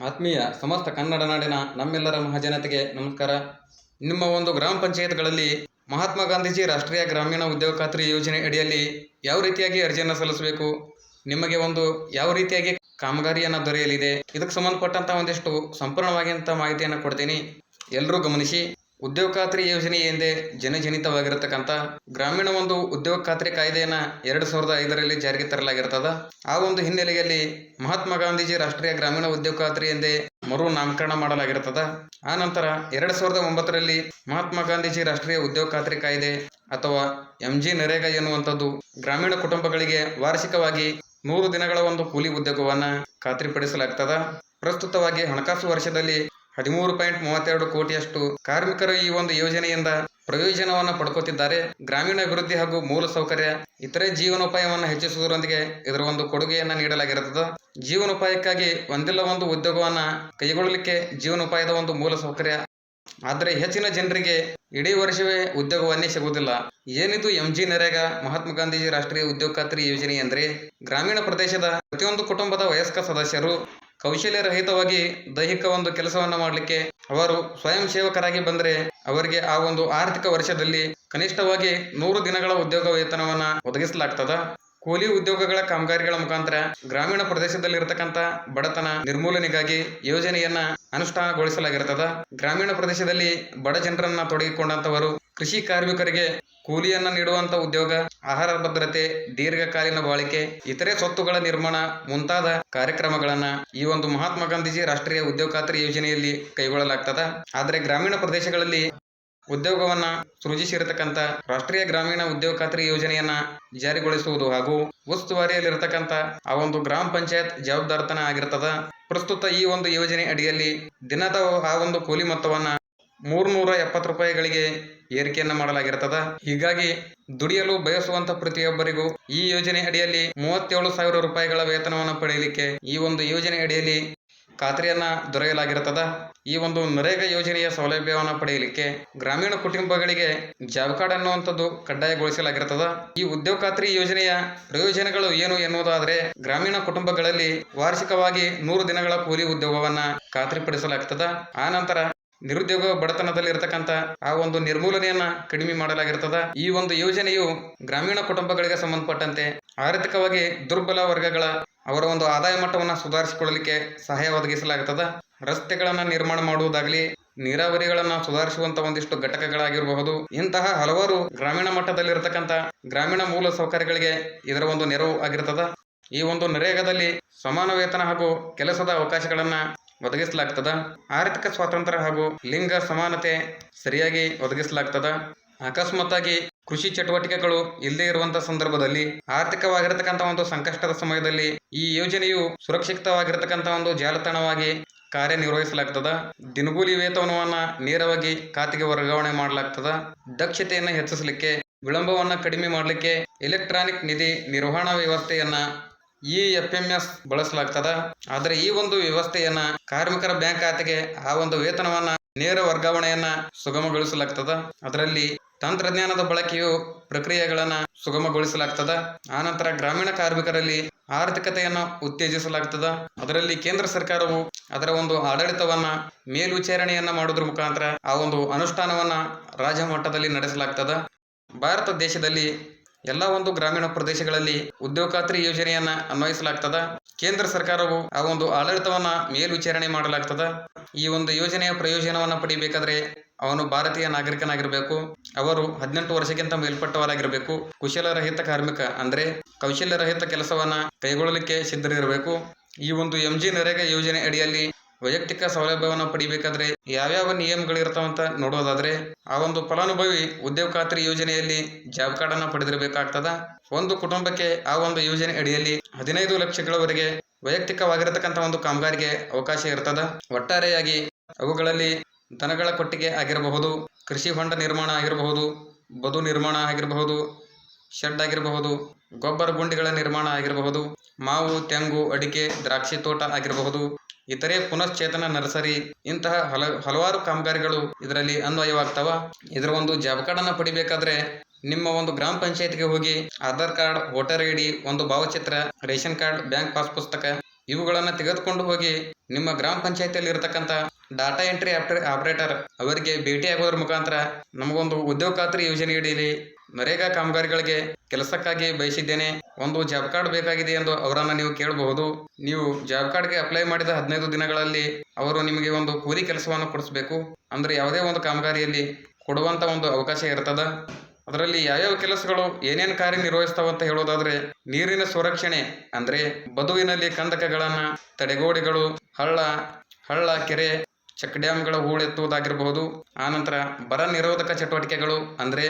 ಆತ್ಮೀಯ ಸಮಸ್ತ ಕನ್ನಡ ನಾಡಿನ ನಮ್ಮೆಲ್ಲರ ಮಹಾಜನತೆಗೆ ನಮಸ್ಕಾರ. ನಿಮ್ಮ ಒಂದು ಗ್ರಾಮ ಪಂಚಾಯತ್ಗಳಲ್ಲಿ ಮಹಾತ್ಮ ಗಾಂಧೀಜಿ ರಾಷ್ಟ್ರೀಯ ಗ್ರಾಮೀಣ ಉದ್ಯೋಗ ಖಾತ್ರಿ ಯೋಜನೆ ಅಡಿಯಲ್ಲಿ ಯಾವ ರೀತಿಯಾಗಿ ಅರ್ಜಿಯನ್ನು ಸಲ್ಲಿಸಬೇಕು? ನಿಮಗೆ ಒಂದು ಯಾವ ರೀತಿಯಾಗಿ ಕಾಮಗಾರಿಯನ್ನು ದೊರೆಯಲಿದೆ? ಇದಕ್ಕೆ ಸಂಬಂಧಪಟ್ಟಂತಹ ಒಂದಿಷ್ಟು ಸಂಪೂರ್ಣವಾಗಿಂತ ಮಾಹಿತಿಯನ್ನು ಕೊಡ್ತೀನಿ. ಎಲ್ಲರೂ ಗಮನಿಸಿ. ಉದ್ಯೋಗ ಖಾತ್ರಿ ಯೋಜನೆ ಎಂದೇ ಜನಜನಿತವಾಗಿರತಕ್ಕಂಥ ಗ್ರಾಮೀಣ ಒಂದು ಉದ್ಯೋಗ ಖಾತ್ರಿ ಕಾಯ್ದೆಯನ್ನ ಎರಡು ಸಾವಿರದ ಐದರಲ್ಲಿ ಜಾರಿಗೆ ತರಲಾಗಿರ್ತದ. ಆ ಒಂದು ಹಿನ್ನೆಲೆಯಲ್ಲಿ ಮಹಾತ್ಮ ಗಾಂಧೀಜಿ ರಾಷ್ಟ್ರೀಯ ಗ್ರಾಮೀಣ ಉದ್ಯೋಗ ಖಾತ್ರಿ ಎಂದೇ ಮರು ನಾಮಕರಣ ಮಾಡಲಾಗಿರ್ತದ. ಆ ನಂತರ ಎರಡು ಸಾವಿರದ ಒಂಬತ್ತರಲ್ಲಿ ಮಹಾತ್ಮ ಗಾಂಧೀಜಿ ರಾಷ್ಟ್ರೀಯ ಉದ್ಯೋಗ ಖಾತ್ರಿ ಕಾಯ್ದೆ ಅಥವಾ ಎಂ ಜಿ ನರೇಗಾ ಎನ್ನುವಂಥದ್ದು ಗ್ರಾಮೀಣ ಕುಟುಂಬಗಳಿಗೆ ವಾರ್ಷಿಕವಾಗಿ ನೂರು ದಿನಗಳ ಒಂದು ಕೂಲಿ ಉದ್ಯೋಗವನ್ನ ಖಾತ್ರಿಪಡಿಸಲಾಗ್ತದ. ಪ್ರಸ್ತುತವಾಗಿ ಹಣಕಾಸು ವರ್ಷದಲ್ಲಿ ಹದಿಮೂರು ಪಾಯಿಂಟ್ ಮೂವತ್ತೆರಡು ಕೋಟಿಯಷ್ಟು ಕಾರ್ಮಿಕರು ಈ ಒಂದು ಯೋಜನೆಯಿಂದ ಪ್ರಯೋಜನವನ್ನು ಪಡ್ಕೋತಿದ್ದಾರೆ. ಗ್ರಾಮೀಣ ಅಭಿವೃದ್ಧಿ ಹಾಗೂ ಮೂಲಸೌಕರ್ಯ ಇತರೆ ಜೀವನೋಪಾಯವನ್ನು ಹೆಚ್ಚಿಸುವುದರೊಂದಿಗೆ ಇದರ ಒಂದು ಕೊಡುಗೆಯನ್ನ ನೀಡಲಾಗಿರುತ್ತದೆ. ಜೀವನೋಪಾಯಕ್ಕಾಗಿ ಒಂದಿಲ್ಲ ಒಂದು ಉದ್ಯೋಗವನ್ನ ಕೈಗೊಳ್ಳಲಿಕ್ಕೆ ಜೀವನೋಪಾಯದ ಒಂದು ಮೂಲಸೌಕರ್ಯ ಆದರೆ ಹೆಚ್ಚಿನ ಜನರಿಗೆ ಇಡೀ ವರ್ಷವೇ ಉದ್ಯೋಗವನ್ನೇ ಸಿಗುವುದಿಲ್ಲ. ಏನಿದು ಎಂ ಜಿ ನರೇಗಾ ಮಹಾತ್ಮ ಗಾಂಧೀಜಿ ರಾಷ್ಟ್ರೀಯ ಉದ್ಯೋಗ ಖಾತ್ರಿ ಯೋಜನೆ ಅಂದ್ರೆ ಗ್ರಾಮೀಣ ಪ್ರದೇಶದ ಪ್ರತಿಯೊಂದು ಕುಟುಂಬದ ವಯಸ್ಕ ಸದಸ್ಯರು ಕೌಶಲ್ಯರಹಿತವಾಗಿ ದೈಹಿಕ ಒಂದು ಕೆಲಸವನ್ನು ಮಾಡಲಿಕ್ಕೆ ಅವರು ಸ್ವಯಂ ಸೇವಕರಾಗಿ ಬಂದರೆ ಅವರಿಗೆ ಆ ಒಂದು ಆರ್ಥಿಕ ವರ್ಷದಲ್ಲಿ ಕನಿಷ್ಠವಾಗಿ ನೂರು ದಿನಗಳ ಉದ್ಯೋಗ ವೇತನವನ್ನು ಒದಗಿಸಲಾಗ್ತದ. ಕೂಲಿ ಉದ್ಯೋಗಗಳ ಕಾಮಗಾರಿಗಳ ಮುಖಾಂತರ ಗ್ರಾಮೀಣ ಪ್ರದೇಶದಲ್ಲಿರತಕ್ಕಂಥ ಬಡತನ ನಿರ್ಮೂಲನೆಗಾಗಿ ಯೋಜನೆಯನ್ನ ಅನುಷ್ಠಾನಗೊಳಿಸಲಾಗಿರ್ತದ. ಗ್ರಾಮೀಣ ಪ್ರದೇಶದಲ್ಲಿ ಬಡ ಜನರನ್ನ ತೊಡಗಿಕೊಂಡಂತವರು ಕೃಷಿ ಕಾರ್ಮಿಕರಿಗೆ ಕೂಲಿಯನ್ನ ನೀಡುವಂತ ಉದ್ಯೋಗ ಆಹಾರ ಭದ್ರತೆ, ದೀರ್ಘಕಾಲೀನ ಬಾಳಿಕೆ, ಇತರೆ ಸ್ವತ್ತುಗಳ ನಿರ್ಮಾಣ ಮುಂತಾದ ಕಾರ್ಯಕ್ರಮಗಳನ್ನ ಈ ಒಂದು ಮಹಾತ್ಮ ಗಾಂಧೀಜಿ ರಾಷ್ಟ್ರೀಯ ಉದ್ಯೋಗ ಖಾತ್ರಿ ಯೋಜನೆಯಲ್ಲಿ ಕೈಗೊಳ್ಳಲಾಗ್ತದ. ಆದರೆ ಗ್ರಾಮೀಣ ಪ್ರದೇಶಗಳಲ್ಲಿ ಉದ್ಯೋಗವನ್ನ ಸೃಜಿಸಿರತಕ್ಕಂಥ ರಾಷ್ಟ್ರೀಯ ಗ್ರಾಮೀಣ ಉದ್ಯೋಗ ಖಾತ್ರಿ ಯೋಜನೆಯನ್ನ ಜಾರಿಗೊಳಿಸುವುದು ಹಾಗೂ ಉಸ್ತುವಾರಿಯಲ್ಲಿರತಕ್ಕಂಥ ಆ ಒಂದು ಗ್ರಾಮ ಪಂಚಾಯತ್ ಜವಾಬ್ದಾರತನ ಆಗಿರ್ತದ. ಪ್ರಸ್ತುತ ಈ ಒಂದು ಯೋಜನೆ ಅಡಿಯಲ್ಲಿ ದಿನದ ಆ ಒಂದು ಕೂಲಿ ಮೊತ್ತವನ್ನ ಮೂರ್ನೂರ ಎಪ್ಪತ್ತು ರೂಪಾಯಿಗಳಿಗೆ ಏರಿಕೆಯನ್ನ ಮಾಡಲಾಗಿರ್ತದ. ಹೀಗಾಗಿ ದುಡಿಯಲು ಬಯಸುವಂತ ಪ್ರತಿಯೊಬ್ಬರಿಗೂ ಈ ಯೋಜನೆ ಅಡಿಯಲ್ಲಿ ಮೂವತ್ತೇಳು ಸಾವಿರ ರೂಪಾಯಿಗಳ ವೇತನವನ್ನು ಪಡೆಯಲಿಕ್ಕೆ ಈ ಒಂದು ಯೋಜನೆ ಅಡಿಯಲ್ಲಿ ಖಾತ್ರಿಯನ್ನ ದೊರೆಯಲಾಗಿರುತ್ತದ ಈ ಒಂದು ನರೇಗಾ ಯೋಜನೆಯ ಸೌಲಭ್ಯವನ್ನು ಪಡೆಯಲಿಕ್ಕೆ ಗ್ರಾಮೀಣ ಕುಟುಂಬಗಳಿಗೆ ಜಾಬ್ ಕಾರ್ಡ್ ಅನ್ನುವಂಥದ್ದು ಕಡ್ಡಾಯಗೊಳಿಸಲಾಗಿರುತ್ತದೆ ಈ ಉದ್ಯೋಗ ಖಾತ್ರಿ ಯೋಜನೆಯ ಪ್ರಯೋಜನಗಳು ಏನು ಎನ್ನುವುದಾದರೆ ಗ್ರಾಮೀಣ ಕುಟುಂಬಗಳಲ್ಲಿ ವಾರ್ಷಿಕವಾಗಿ ನೂರು ದಿನಗಳ ಕೂಲಿ ಉದ್ಯೋಗವನ್ನ ಖಾತ್ರಿಪಡಿಸಲಾಗ್ತದ. ಆನಂತರ ನಂತರ ನಿರುದ್ಯೋಗ ಬಡತನದಲ್ಲಿ ಇರತಕ್ಕಂತ ಆ ಒಂದು ನಿರ್ಮೂಲನೆಯನ್ನ ಕಡಿಮೆ ಮಾಡಲಾಗಿರ್ತದ. ಈ ಒಂದು ಯೋಜನೆಯು ಗ್ರಾಮೀಣ ಕುಟುಂಬಗಳಿಗೆ ಸಂಬಂಧಪಟ್ಟಂತೆ ಆರ್ಥಿಕವಾಗಿ ದುರ್ಬಲ ವರ್ಗಗಳ ಅವರ ಒಂದು ಆದಾಯ ಮಟ್ಟವನ್ನು ಸುಧಾರಿಸಿಕೊಳ್ಳಲಿಕ್ಕೆ ಸಹಾಯ ಒದಗಿಸಲಾಗುತ್ತದೆ ರಸ್ತೆಗಳನ್ನು ನಿರ್ಮಾಣ ಮಾಡುವುದಾಗಲಿ, ನೀರಾವರಿಗಳನ್ನು ಸುಧಾರಿಸುವಂತ ಒಂದಿಷ್ಟು ಘಟಕಗಳಾಗಿರಬಹುದು. ಇಂತಹ ಹಲವಾರು ಗ್ರಾಮೀಣ ಮಟ್ಟದಲ್ಲಿರತಕ್ಕಂತ ಗ್ರಾಮೀಣ ಮೂಲ ಸೌಕರ್ಯಗಳಿಗೆ ಇದರ ಒಂದು ನೆರವು ಆಗಿರ್ತದ. ಈ ಒಂದು ನರೇಗಾದಲ್ಲಿ ಸಮಾನ ವೇತನ ಹಾಗೂ ಕೆಲಸದ ಅವಕಾಶಗಳನ್ನ ಒದಗಿಸಲಾಗ್ತದ. ಆರ್ಥಿಕ ಸ್ವಾತಂತ್ರ್ಯ ಹಾಗೂ ಲಿಂಗ ಸಮಾನತೆ ಸರಿಯಾಗಿ ಒದಗಿಸಲಾಗ್ತದ. ಅಕಸ್ಮಾತ್ತಾಗಿ ಕೃಷಿ ಚಟುವಟಿಕೆಗಳು ಇಲ್ಲದೆ ಇರುವಂತಹ ಸಂದರ್ಭದಲ್ಲಿ ಆರ್ಥಿಕವಾಗಿರತಕ್ಕಂಥ ಒಂದು ಸಂಕಷ್ಟದ ಸಮಯದಲ್ಲಿ ಈ ಯೋಜನೆಯು ಸುರಕ್ಷಿತವಾಗಿರತಕ್ಕಂತ ಒಂದು ಜಾಲತಾಣವಾಗಿ ಕಾರ್ಯನಿರ್ವಹಿಸಲಾಗ್ತದ. ದಿನಗೂಲಿ ವೇತನವನ್ನ ನೇರವಾಗಿ ಖಾತೆಗೆ ವರ್ಗಾವಣೆ ಮಾಡಲಾಗ್ತದ. ದಕ್ಷತೆಯನ್ನು ಹೆಚ್ಚಿಸಲಿಕ್ಕೆ, ವಿಳಂಬವನ್ನ ಕಡಿಮೆ ಮಾಡಲಿಕ್ಕೆ ಎಲೆಕ್ಟ್ರಾನಿಕ್ ನಿಧಿ ನಿರ್ವಹಣಾ ವ್ಯವಸ್ಥೆಯನ್ನ ಇ ಎಫ್ ಎಂ ಎಸ್ ಬಳಸಲಾಗ್ತದ. ಆದರೆ ಈ ಒಂದು ವ್ಯವಸ್ಥೆಯನ್ನ ಕಾರ್ಮಿಕರ ಬ್ಯಾಂಕ್ ಖಾತೆಗೆ ಆ ಒಂದು ವೇತನವನ್ನ, ನೇರ ವರ್ಗಾವಣೆಯನ್ನ ಸುಗಮಗೊಳಿಸಲಾಗ್ತದ. ಅದರಲ್ಲಿ ತಂತ್ರಜ್ಞಾನದ ಬಳಕೆಯು ಪ್ರಕ್ರಿಯೆಗಳನ್ನ ಸುಗಮಗೊಳಿಸಲಾಗ್ತದ. ಆನಂತರ ಗ್ರಾಮೀಣ ಕಾರ್ಮಿಕರಲ್ಲಿ ಆರ್ಥಿಕತೆಯನ್ನು ಉತ್ತೇಜಿಸಲಾಗ್ತದ. ಅದರಲ್ಲಿ ಕೇಂದ್ರ ಸರ್ಕಾರವು ಅದರ ಒಂದು ಆಡಳಿತವನ್ನ ಮೇಲ್ವಿಚಾರಣೆಯನ್ನ ಮಾಡೋದ್ರ ಮುಖಾಂತರ ಆ ಒಂದು ಅನುಷ್ಠಾನವನ್ನ ರಾಜ್ಯ ಮಟ್ಟದಲ್ಲಿ ನಡೆಸಲಾಗ್ತದ. ಭಾರತ ದೇಶದಲ್ಲಿ ಎಲ್ಲ ಒಂದು ಗ್ರಾಮೀಣ ಪ್ರದೇಶಗಳಲ್ಲಿ ಉದ್ಯೋಗ ಖಾತ್ರಿ ಯೋಜನೆಯನ್ನ ಅನ್ವಯಿಸಲಾಗ್ತದ. ಕೇಂದ್ರ ಸರ್ಕಾರವು ಆ ಒಂದು ಆಡಳಿತವನ್ನ ಮೇಲ್ವಿಚಾರಣೆ ಮಾಡಲಾಗ್ತದ. ಈ ಒಂದು ಯೋಜನೆಯ ಪ್ರಯೋಜನವನ್ನ ಪಡಿಬೇಕಾದ್ರೆ ಅವನು ಭಾರತೀಯ ನಾಗರಿಕನಾಗಿರಬೇಕು. ಅವರು ಹದಿನೆಂಟು ವರ್ಷಕ್ಕಿಂತ ಮೇಲ್ಪಟ್ಟವರಾಗಿರಬೇಕು. ಕುಶಲರಹಿತ ಕಾರ್ಮಿಕ ಅಂದ್ರೆ ಕೌಶಲ್ಯರಹಿತ ಕೆಲಸವನ್ನ ಕೈಗೊಳ್ಳಲಿಕ್ಕೆ ಸಿದ್ಧರಿರಬೇಕು. ಈ ಒಂದು ಎಂ ಜಿ ನರೇಗಾ ಯೋಜನೆ ಅಡಿಯಲ್ಲಿ ವೈಯಕ್ತಿಕ ಸೌಲಭ್ಯವನ್ನು ಪಡಿಬೇಕಾದ್ರೆ ಯಾವ್ಯಾವ ನಿಯಮಗಳಿರ್ತಾವಂತ ನೋಡೋದಾದ್ರೆ, ಆ ಒಂದು ಫಲಾನುಭವಿ ಉದ್ಯೋಗ ಖಾತ್ರಿ ಯೋಜನೆಯಲ್ಲಿ ಜಾಬ್ ಕಾರ್ಡ್ ಅನ್ನು ಪಡೆದಿರಬೇಕಾಗ್ತದ? ಒಂದು ಕುಟುಂಬಕ್ಕೆ ಆ ಒಂದು ಯೋಜನೆ ಅಡಿಯಲ್ಲಿ ಹದಿನೈದು ಲಕ್ಷಗಳವರೆಗೆ ವೈಯಕ್ತಿಕವಾಗಿರತಕ್ಕಂಥ ಒಂದು ಕಾಮಗಾರಿಗೆ ಅವಕಾಶ ಇರ್ತದ? ಒಟ್ಟಾರೆಯಾಗಿ ಅವುಗಳಲ್ಲಿ ದನಗಳ ಕೊಟ್ಟಿಗೆ ಆಗಿರಬಹುದು, ಕೃಷಿ ಹೊಂಡ ನಿರ್ಮಾಣ ಆಗಿರಬಹುದು, ಬದು ನಿರ್ಮಾಣ ಆಗಿರಬಹುದು, ಶೆಡ್ ಆಗಿರಬಹುದು, ಗೊಬ್ಬರ ಗುಂಡಿಗಳ ನಿರ್ಮಾಣ ಆಗಿರಬಹುದು, ಮಾವು, ತೆಂಗು, ಅಡಿಕೆ, ದ್ರಾಕ್ಷಿ ತೋಟ ಆಗಿರಬಹುದು ಇತರೆ ಪುನಶ್ಚೇತನ ನರ್ಸರಿ, ಇಂತಹ ಹಲ, ಹಲವಾರು ಕಾಮಗಾರಿಗಳು ಇದರಲ್ಲಿ ಅನ್ವಯವಾಗ್ತಾವ. ಇದರ ಒಂದು ಜಾಬ್ ಕಾರ್ಡ್ ಅನ್ನ ಪಡಿಬೇಕಾದ್ರೆ ನಿಮ್ಮ ಒಂದು ಗ್ರಾಮ ಪಂಚಾಯತ್ಗೆ ಹೋಗಿ Aadhaar card, voter I D, ಒಂದು ಭಾವಚಿತ್ರ, ರೇಷನ್ ಕಾರ್ಡ್, ಬ್ಯಾಂಕ್ ಪಾಸ್ ಪುಸ್ತಕ ಇವುಗಳನ್ನು ತೆಗೆದುಕೊಂಡು ಹೋಗಿ ನಿಮ್ಮ ಗ್ರಾಮ ಪಂಚಾಯತಿಯಲ್ಲಿ ಇರತಕ್ಕಂತ ಡಾಟಾ ಎಂಟ್ರಿ ಆಪರೇಟರ್ ಅವರಿಗೆ ಭೇಟಿ ಆಗೋದ್ರ ಮುಖಾಂತರ ನಮಗೊಂದು ಉದ್ಯೋಗ ಖಾತ್ರಿ ಯೋಜನೆ ಅಡಿಯಲ್ಲಿ ನರೇಗಾ ಕಾಮಗಾರಿಗಳಿಗೆ ಕೆಲಸಕ್ಕಾಗಿ ಬಯಸಿದ್ದೇನೆ. ಒಂದು ಜಾಬ್ ಕಾರ್ಡ್ ಬೇಕಾಗಿದೆ ಎಂದು ಅವರನ್ನು ನೀವು ಕೇಳಬಹುದು. ನೀವು ಜಾಬ್ ಕಾರ್ಡ್ಗೆ ಅಪ್ಲೈ ಮಾಡಿದ ಹದಿನೈದು ದಿನಗಳಲ್ಲಿ ಅವರು ನಿಮಗೆ ಒಂದು ಕೂಲಿ ಕೆಲಸವನ್ನು ಕೊಡಿಸಬೇಕು. ಅಂದರೆ ಯಾವುದೇ ಒಂದು ಕಾಮಗಾರಿಯಲ್ಲಿ ಕೊಡುವಂಥ ಒಂದು ಅವಕಾಶ ಇರ್ತದ. ಅದರಲ್ಲಿ ಯಾವ್ಯಾವ ಕೆಲಸಗಳು ಏನೇನು ಕಾರ್ಯನಿರ್ವಹಿಸ್ತಾವ ಅಂತ ಹೇಳೋದಾದ್ರೆ ನೀರಿನ ಸಂರಕ್ಷಣೆ, ಅಂದರೆ ಬದುವಿನಲ್ಲಿ ಕಂದಕಗಳನ್ನು, ತಡೆಗೋಡೆಗಳು, ಹಳ್ಳ ಹಳ್ಳ, ಕೆರೆ, ಚೆಕ್ ಡ್ಯಾಮ್ಗಳ ಹೂಳೆತ್ತುವುದಾಗಿರಬಹುದು. ಆನಂತರ ಬರ ನಿರೋಧಕ ಚಟುವಟಿಕೆಗಳು, ಅಂದ್ರೆ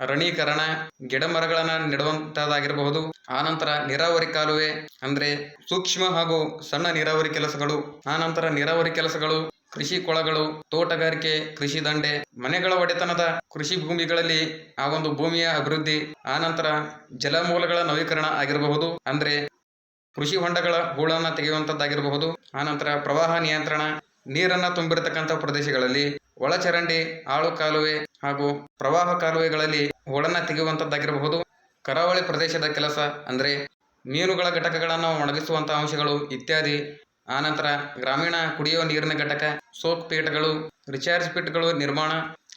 ಅರಳೀಕರಣ ಗಿಡ ಮರಗಳನ್ನ ನೆಡುವಂತದ್ದಾಗಿರಬಹುದು. ಆನಂತರ ನೀರಾವರಿ ಕಾಲುವೆ, ಅಂದ್ರೆ ಸೂಕ್ಷ್ಮ ಹಾಗೂ ಸಣ್ಣ ನೀರಾವರಿ ಕೆಲಸಗಳು. ಆನಂತರ ನೀರಾವರಿ ಕೆಲಸಗಳು, ಕೃಷಿ ಕೊಳಗಳು, ತೋಟಗಾರಿಕೆ, ಕೃಷಿ ದಂಡೆ, ಮನೆಗಳ ಒಡೆತನದ ಕೃಷಿ ಭೂಮಿಗಳಲ್ಲಿ ಆ ಒಂದು ಭೂಮಿಯ ಅಭಿವೃದ್ಧಿ. ಆನಂತರ ಜಲಮೂಲಗಳ ನವೀಕರಣ ಆಗಿರಬಹುದು, ಅಂದ್ರೆ ಕೃಷಿ ಹೊಂಡಗಳ ಹೂಳನ್ನ ತೆಗೆಯುವಂತದ್ದಾಗಿರಬಹುದು. ಆನಂತರ ಪ್ರವಾಹ ನಿಯಂತ್ರಣ, ನೀರನ್ನ ತುಂಬಿರತಕ್ಕಂಥ ಪ್ರದೇಶಗಳಲ್ಲಿ ಒಳಚರಂಡಿ, ಆಳು ಕಾಲುವೆ ಹಾಗೂ ಪ್ರವಾಹ ಕಾಲುವೆಗಳಲ್ಲಿ ಒಳನ ತೆಗೆಯುವಂತದ್ದಾಗಿರಬಹುದು ಕರಾವಳಿ ಪ್ರದೇಶದ ಕೆಲಸ ಅಂದ್ರೆ ಮೀನುಗಳ ಘಟಕಗಳನ್ನು ಒಣಗಿಸುವಂತಹ ಅಂಶಗಳು ಇತ್ಯಾದಿ. ಆನಂತರ ಗ್ರಾಮೀಣ ಕುಡಿಯುವ ನೀರಿನ ಘಟಕ ಸೋಪ್ ಪೀಠಗಳು ರಿಚಾರ್ಜ್ ಪೀಠಗಳು ನಿರ್ಮಾಣ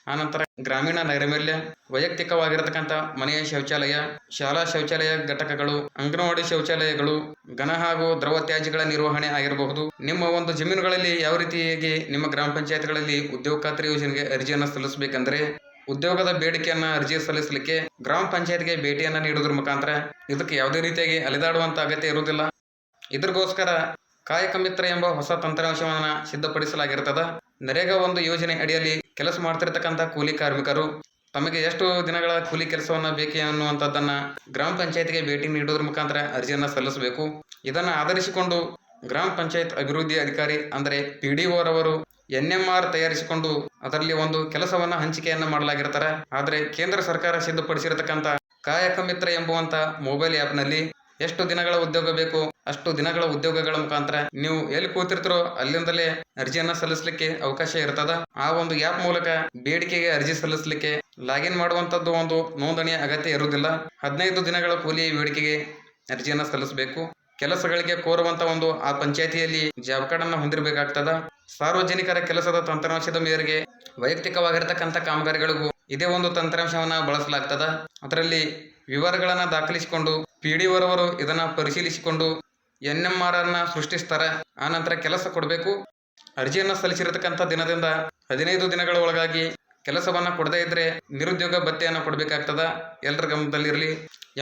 ಆನಂತರ ಗ್ರಾಮೀಣ ನೈರ್ಮಲ್ಯ ವೈಯಕ್ತಿಕವಾಗಿರತಕ್ಕಂಥ ಮನೆಯ ಶೌಚಾಲಯ, ಶಾಲಾ ಶೌಚಾಲಯ ಘಟಕಗಳು, ಅಂಗನವಾಡಿ ಶೌಚಾಲಯಗಳು, ಘನ ಹಾಗೂ ದ್ರವ ತ್ಯಾಜ್ಯಗಳ ನಿರ್ವಹಣೆ ಆಗಿರಬಹುದು. ನಿಮ್ಮ ಒಂದು ಜಮೀನುಗಳಲ್ಲಿ ಯಾವ ರೀತಿಯಾಗಿ ನಿಮ್ಮ ಗ್ರಾಮ ಪಂಚಾಯತ್ಗಳಲ್ಲಿ ಉದ್ಯೋಗ ಖಾತ್ರಿ ಯೋಜನೆಗೆ ಅರ್ಜಿಯನ್ನು ಸಲ್ಲಿಸಬೇಕಂದ್ರೆ ಉದ್ಯೋಗದ ಬೇಡಿಕೆಯನ್ನ ಅರ್ಜಿ ಸಲ್ಲಿಸಲಿಕ್ಕೆ ಗ್ರಾಮ ಪಂಚಾಯತ್ಗೆ ಭೇಟಿಯನ್ನ ನೀಡುವುದರ ಮುಖಾಂತರ ಇದಕ್ಕೆ ಯಾವುದೇ ರೀತಿಯಾಗಿ ಅಲೆದಾಡುವಂತ ಅಗತ್ಯ ಇರುವುದಿಲ್ಲ. ಇದ್ರಗೋಸ್ಕರ ಕಾಯಕ ಮಿತ್ರ ಎಂಬ ಹೊಸ ತಂತ್ರಾಂಶವನ್ನು ಸಿದ್ಧಪಡಿಸಲಾಗಿರ್ತದ. ನರೇಗಾ ಒಂದು ಯೋಜನೆ ಅಡಿಯಲ್ಲಿ ಕೆಲಸ ಮಾಡ್ತಿರ್ತಕ್ಕಂಥ ಕೂಲಿ ಕಾರ್ಮಿಕರು, ತಮಗೆ ಎಷ್ಟು ದಿನಗಳ ಕೂಲಿ ಕೆಲಸವನ್ನ ಬೇಕೆ ಅನ್ನುವಂಥದ್ದನ್ನ ಗ್ರಾಮ ಪಂಚಾಯತ್ಗೆ ಭೇಟಿ ನೀಡೋದ್ರ ಮುಖಾಂತರ ಅರ್ಜಿಯನ್ನ ಸಲ್ಲಿಸಬೇಕು. ಇದನ್ನ ಆಧರಿಸಿಕೊಂಡು ಗ್ರಾಮ ಪಂಚಾಯತ್ ಅಭಿವೃದ್ಧಿ ಅಧಿಕಾರಿ ಅಂದರೆ ಪಿ ರವರು ಎನ್ ಎಂ ಆರ್ ತಯಾರಿಸಿಕೊಂಡು ಅದರಲ್ಲಿ ಒಂದು ಕೆಲಸವನ್ನ ಹಂಚಿಕೆಯನ್ನ ಮಾಡಲಾಗಿರ್ತಾರೆ. ಆದರೆ ಕೇಂದ್ರ ಸರ್ಕಾರ ಸಿದ್ಧಪಡಿಸಿರತಕ್ಕಂಥ ಕಾಯಕ ಮಿತ್ರ ಎಂಬುವಂತ ಮೊಬೈಲ್ ಆ್ಯಪ್ನಲ್ಲಿ ಎಷ್ಟು ದಿನಗಳ ಉದ್ಯೋಗ ಬೇಕು? ಅಷ್ಟು ದಿನಗಳ ಉದ್ಯೋಗಗಳ ಮುಖಾಂತರ ನೀವು ಎಲ್ಲಿ ಕೂತಿರ್ತಿರೋ ಅಲ್ಲಿಂದಲೇ ಅರ್ಜಿಯನ್ನ ಸಲ್ಲಿಸಲಿಕ್ಕೆ ಅವಕಾಶ ಇರ್ತದ. ಆ ಒಂದು ಆ್ಯಪ್ ಮೂಲಕ ಬೇಡಿಕೆಗೆ ಅರ್ಜಿ ಸಲ್ಲಿಸಲಿಕ್ಕೆ ಲಾಗಿನ್ ಮಾಡುವಂತದ್ದು ಒಂದು ನೋಂದಣಿಯ ಅಗತ್ಯ ಇರುವುದಿಲ್ಲ. ಹದಿನೈದು ದಿನಗಳ ಕೂಲಿ ಬೇಡಿಕೆಗೆ ಅರ್ಜಿಯನ್ನ ಸಲ್ಲಿಸಬೇಕು. ಕೆಲಸಗಳಿಗೆ ಕೋರುವಂತ ಒಂದು ಆ ಪಂಚಾಯತಿಯಲ್ಲಿ ಜಾಬ್ ಕಾರ್ಡ್ ಅನ್ನ ಹೊಂದಿರಬೇಕಾಗ್ತದ. ಸಾರ್ವಜನಿಕರ ಕೆಲಸದ ತಂತ್ರಾಂಶದ ಮೇರೆಗೆ ವೈಯಕ್ತಿಕವಾಗಿರತಕ್ಕಂಥ ಕಾಮಗಾರಿಗಳಿಗೂ ಇದೇ ಒಂದು ತಂತ್ರಾಂಶವನ್ನ ಬಳಸಲಾಗ್ತದ. ಅದರಲ್ಲಿ ವಿವರಗಳನ್ನ ದಾಖಲಿಸಿಕೊಂಡು ಪಿ ಡಿ ರವರು ಇದನ್ನು ಪರಿಶೀಲಿಸಿಕೊಂಡು ಎನ್ ಎಂ ಆರ್ ಅನ್ನ ಸೃಷ್ಟಿಸ್ತಾರೆ. ಆನಂತರ ಕೆಲಸ ಕೊಡಬೇಕು. ಅರ್ಜಿಯನ್ನು ಸಲ್ಲಿಸಿರತಕ್ಕಂಥ ದಿನದಿಂದ ಹದಿನೈದು ದಿನಗಳ ಒಳಗಾಗಿ ಕೆಲಸವನ್ನು ಕೊಡದೇ ಇದ್ರೆ ನಿರುದ್ಯೋಗ ಭತ್ಯೆಯನ್ನು ಕೊಡಬೇಕಾಗ್ತದ. ಎಲ್ಲರ ಗಮನದಲ್ಲಿರಲಿ.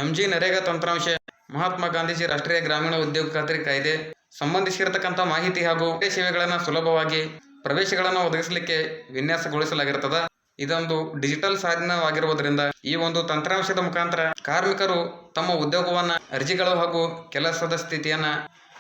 ಎಂ ಜಿ ನರೇಗಾ ತಂತ್ರಾಂಶ, ಮಹಾತ್ಮ ಗಾಂಧೀಜಿ ರಾಷ್ಟ್ರೀಯ ಗ್ರಾಮೀಣ ಉದ್ಯೋಗ ಖಾತ್ರಿ ಕಾಯ್ದೆ, ಸಂಬಂಧಿಸಿರತಕ್ಕಂಥ ಮಾಹಿತಿ ಹಾಗೂ ಸೇವೆಗಳನ್ನು ಸುಲಭವಾಗಿ ಪ್ರವೇಶಗಳನ್ನು ಒದಗಿಸಲಿಕ್ಕೆ ವಿನ್ಯಾಸಗೊಳಿಸಲಾಗಿರ್ತದ. ಇದೊಂದು ಡಿಜಿಟಲ್ ಸಾಧನವಾಗಿರುವುದರಿಂದ ಈ ಒಂದು ತಂತ್ರಾಂಶದ ಮುಖಾಂತರ ಕಾರ್ಮಿಕರು ತಮ್ಮ ಉದ್ಯೋಗವನ್ನ, ಅರ್ಜಿಗಳು ಹಾಗೂ ಕೆಲಸದ ಸ್ಥಿತಿಯನ್ನ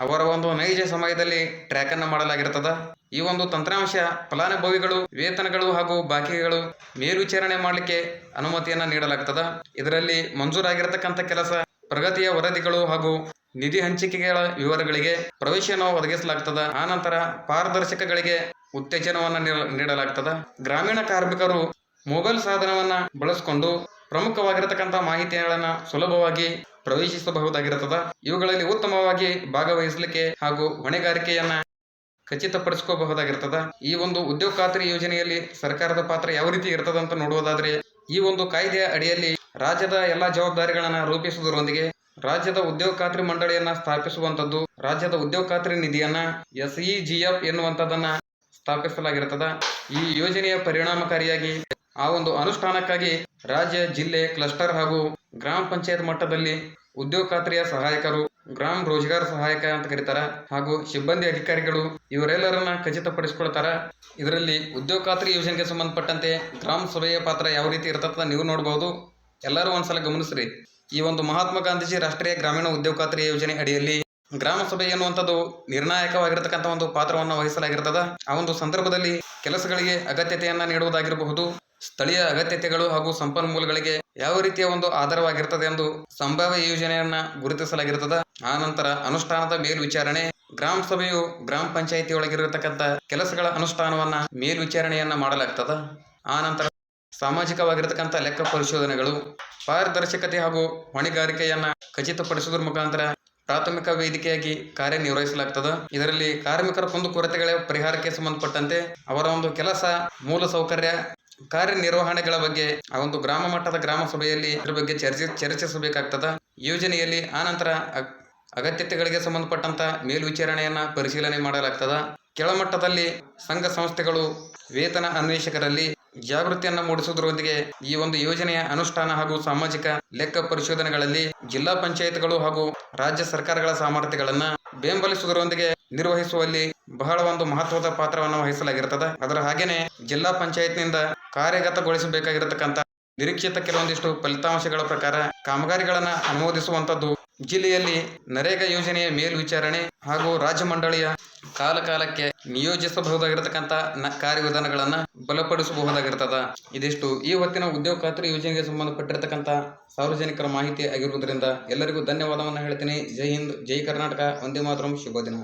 ಅವರ ಒಂದು ನೈಜ ಸಮಯದಲ್ಲಿ ಟ್ರ್ಯಾಕ್ ಅನ್ನು ಮಾಡಲಾಗಿರ್ತದ. ಈ ಒಂದು ತಂತ್ರಾಂಶ ಫಲಾನುಭವಿಗಳು, ವೇತನಗಳು ಹಾಗೂ ಬಾಕಿಗಳು ಮೇಲ್ವಿಚಾರಣೆ ಮಾಡಲಿಕ್ಕೆ ಅನುಮತಿಯನ್ನ ನೀಡಲಾಗ್ತದ. ಇದರಲ್ಲಿ ಮಂಜೂರಾಗಿರತಕ್ಕಂಥ ಕೆಲಸ ಪ್ರಗತಿಯ ವರದಿಗಳು ಹಾಗೂ ನಿಧಿ ಹಂಚಿಕೆಗಳ ವಿವರಗಳಿಗೆ ಪ್ರವೇಶನ ಒದಗಿಸಲಾಗ್ತದ. ಆನಂತರ ಪಾರದರ್ಶಕಗಳಿಗೆ ಉತ್ತೇಜನವನ್ನು ನೀಡ- ನೀಡಲಾಗ್ತದ. ಗ್ರಾಮೀಣ ಕಾರ್ಮಿಕರು ಮೊಬೈಲ್ ಸಾಧನವನ್ನ ಬಳಸಿಕೊಂಡು ಪ್ರಮುಖವಾಗಿರತಕ್ಕಂಥ ಮಾಹಿತಿಗಳನ್ನು ಸುಲಭವಾಗಿ ಪ್ರವೇಶಿಸಬಹುದಾಗಿರುತ್ತದೆ ಇವುಗಳಲ್ಲಿ ಉತ್ತಮವಾಗಿ ಭಾಗವಹಿಸಲಿಕ್ಕೆ ಹಾಗೂ ಹೊಣೆಗಾರಿಕೆಯನ್ನ ಖಚಿತಪಡಿಸ್ಕೋಬಹುದಾಗಿರ್ತದ ಈ ಒಂದು ಉದ್ಯೋಗ ಖಾತ್ರಿ ಯೋಜನೆಯಲ್ಲಿ ಸರ್ಕಾರದ ಪಾತ್ರ ಯಾವ ರೀತಿ ಇರ್ತದ ಅಂತ ನೋಡುವುದಾದ್ರೆ, ಈ ಒಂದು ಕಾಯ್ದೆಯ ಅಡಿಯಲ್ಲಿ ರಾಜ್ಯದ ಎಲ್ಲಾ ಜವಾಬ್ದಾರಿಗಳನ್ನ ರೂಪಿಸುವುದರೊಂದಿಗೆ ರಾಜ್ಯದ ಉದ್ಯೋಗ ಖಾತ್ರಿ ಮಂಡಳಿಯನ್ನ ಸ್ಥಾಪಿಸುವಂತದ್ದು ರಾಜ್ಯದ ಉದ್ಯೋಗ ಖಾತ್ರಿ ನಿಧಿಯನ್ನ ಎಫ್ ಎನ್ನುವಂಥದ್ದನ್ನ ಸ್ಥಾಪಿಸಲಾಗಿರ್ತದ. ಈ ಯೋಜನೆಯ ಪರಿಣಾಮಕಾರಿಯಾಗಿ ಆ ಒಂದು ಅನುಷ್ಠಾನಕ್ಕಾಗಿ ರಾಜ್ಯ, ಜಿಲ್ಲೆ ಕ್ಲಸ್ಟರ್ ಹಾಗೂ ಗ್ರಾಮ ಪಂಚಾಯತ್ ಮಟ್ಟದಲ್ಲಿ ಉದ್ಯೋಗ ಖಾತ್ರಿಯ ಸಹಾಯಕರು, ಗ್ರಾಮ ರೋಜ್ಗಾರ್ ಸಹಾಯಕ ಅಂತ ಕರೀತಾರ. ಹಾಗೂ ಸಿಬ್ಬಂದಿ ಅಧಿಕಾರಿಗಳು ಇವರೆಲ್ಲರನ್ನ ಖಚಿತಪಡಿಸಿಕೊಳ್ತಾರ. ಇದರಲ್ಲಿ ಉದ್ಯೋಗ ಖಾತ್ರಿ ಯೋಜನೆಗೆ ಸಂಬಂಧಪಟ್ಟಂತೆ ಗ್ರಾಮ ಸಭೆಯ ಪಾತ್ರ ಯಾವ ರೀತಿ ಇರ್ತದ ನೀವು ನೋಡಬಹುದು ಎಲ್ಲರೂ ಒಂದ್ಸಲ ಗಮನಿಸ್ರಿ. ಈ ಒಂದು ಮಹಾತ್ಮ ಗಾಂಧೀಜಿ ರಾಷ್ಟ್ರೀಯ ಗ್ರಾಮೀಣ ಉದ್ಯೋಗ ಖಾತ್ರಿ ಯೋಜನೆ ಅಡಿಯಲ್ಲಿ ಗ್ರಾಮ ಸಭೆ ಎನ್ನುವಂಥದ್ದು ನಿರ್ಣಾಯಕವಾಗಿರತಕ್ಕಂಥ ಒಂದು ಪಾತ್ರವನ್ನು ವಹಿಸಲಾಗಿರ್ತದ. ಆ ಒಂದು ಸಂದರ್ಭದಲ್ಲಿ ಕೆಲಸಗಳಿಗೆ ಅಗತ್ಯತೆಯನ್ನ ನೀಡುವುದಾಗಿರಬಹುದು, ಸ್ಥಳೀಯ ಅಗತ್ಯತೆಗಳು ಹಾಗೂ ಸಂಪನ್ಮೂಲಗಳಿಗೆ ಯಾವ ರೀತಿಯ ಒಂದು ಆಧಾರವಾಗಿರ್ತದೆ ಎಂದು ಸಂಭಾವ್ಯ ಯೋಜನೆಯನ್ನ ಗುರುತಿಸಲಾಗಿರ್ತದ. ಆ ನಂತರ ಅನುಷ್ಠಾನದ ಮೇಲ್ವಿಚಾರಣೆ, ಗ್ರಾಮ ಸಭೆಯು ಗ್ರಾಮ ಪಂಚಾಯಿತಿ ಒಳಗಿರತಕ್ಕಂಥ ಕೆಲಸಗಳ ಅನುಷ್ಠಾನವನ್ನ ಮೇಲ್ವಿಚಾರಣೆಯನ್ನ ಮಾಡಲಾಗ್ತದ. ಆ ನಂತರ ಸಾಮಾಜಿಕವಾಗಿರತಕ್ಕಂಥ ಲೆಕ್ಕ ಪರಿಶೋಧನೆಗಳು, ಪಾರದರ್ಶಕತೆ ಹಾಗೂ ಹೊಣೆಗಾರಿಕೆಯನ್ನ ಖಚಿತಪಡಿಸುವುದರ ಮುಖಾಂತರ ಪ್ರಾಥಮಿಕ ವೇದಿಕೆಯಾಗಿ ಕಾರ್ಯನಿರ್ವಹಿಸಲಾಗ್ತದೆ. ಇದರಲ್ಲಿ ಕಾರ್ಮಿಕರ ಕುಂದುಕೊರತೆಗಳ ಪರಿಹಾರಕ್ಕೆ ಸಂಬಂಧಪಟ್ಟಂತೆ ಅವರ ಒಂದು ಕೆಲಸ, ಮೂಲ ಸೌಕರ್ಯ, ಕಾರ್ಯನಿರ್ವಹಣೆಗಳ ಬಗ್ಗೆ, ಆ ಒಂದು ಗ್ರಾಮ ಮಟ್ಟದ ಗ್ರಾಮ ಸಭೆಯಲ್ಲಿ ಇದರ ಬಗ್ಗೆ ಚರ್ಚೆ, ಚರ್ಚಿಸಬೇಕಾಗ್ತದ. ಯೋಜನೆಯಲ್ಲಿ ಆನಂತರ ಅಗ್- ಅಗತ್ಯತೆಗಳಿಗೆ ಸಂಬಂಧಪಟ್ಟಂತ ಮೇಲ್ವಿಚಾರಣೆಯನ್ನ ಪರಿಶೀಲನೆ ಮಾಡಲಾಗ್ತದ. ಕೆಳಮಟ್ಟದಲ್ಲಿ ಸಂಘ ಸಂಸ್ಥೆಗಳು, ವೇತನ ಅನ್ವೇಷಕರಲ್ಲಿ ಜಾಗೃತಿಯನ್ನ ಮೂಡಿಸುವುದರೊಂದಿಗೆ ಈ ಒಂದು ಯೋಜನೆಯ ಅನುಷ್ಠಾನ ಹಾಗೂ ಸಾಮಾಜಿಕ ಲೆಕ್ಕ ಪರಿಶೋಧನೆಗಳಲ್ಲಿ ಜಿಲ್ಲಾ ಪಂಚಾಯತ್ಗಳು ಹಾಗೂ ರಾಜ್ಯ ಸರ್ಕಾರಗಳ ಸಾಮರ್ಥ್ಯಗಳನ್ನ ಬೆಂಬಲಿಸುವುದರೊಂದಿಗೆ ನಿರ್ವಹಿಸುವಲ್ಲಿ ಬಹಳ ಒಂದು ಮಹತ್ವದ ಪಾತ್ರವನ್ನು ವಹಿಸಲಾಗಿರ್ತದೆ. ಅದರ ಹಾಗೇನೆ ಜಿಲ್ಲಾ ಪಂಚಾಯತ್ನಿಂದ ಕಾರ್ಯಗತಗೊಳಿಸಬೇಕಾಗಿರತಕ್ಕಂತ ನಿರೀಕ್ಷಿತ ಕೆಲವೊಂದಿಷ್ಟು ಫಲಿತಾಂಶಗಳ ಪ್ರಕಾರ ಕಾಮಗಾರಿಗಳನ್ನ ಅನುಮೋದಿಸುವಂತದ್ದು ಜಿಲ್ಲೆಯಲ್ಲಿ ನರೇಗಾ ಯೋಜನೆಯ ಮೇಲ್ವಿಚಾರಣೆ ಹಾಗೂ ರಾಜ್ಯ ಮಂಡಳಿಯ ಕಾಲಕಾಲಕ್ಕೆ ನಿಯೋಜಿಸಬಹುದಾಗಿರತಕ್ಕಂತ ಕಾರ್ಯವಿಧಾನಗಳನ್ನ ಬಲಪಡಿಸಬಹುದಾಗಿರ್ತದ. ಇದಿಷ್ಟು ಈ ಹೊತ್ತಿನ ಉದ್ಯೋಗ ಖಾತ್ರಿ ಯೋಜನೆಗೆ ಸಂಬಂಧಪಟ್ಟಿರತಕ್ಕಂತ ಸಾರ್ವಜನಿಕರ ಮಾಹಿತಿ ಆಗಿರುವುದರಿಂದ ಎಲ್ಲರಿಗೂ ಧನ್ಯವಾದವನ್ನು ಹೇಳ್ತೀನಿ. ಜೈ ಹಿಂದ್, ಜೈ ಕರ್ನಾಟಕ ಒಂದೇ ಮಾತರಂ, ಶುಭ ದಿನ.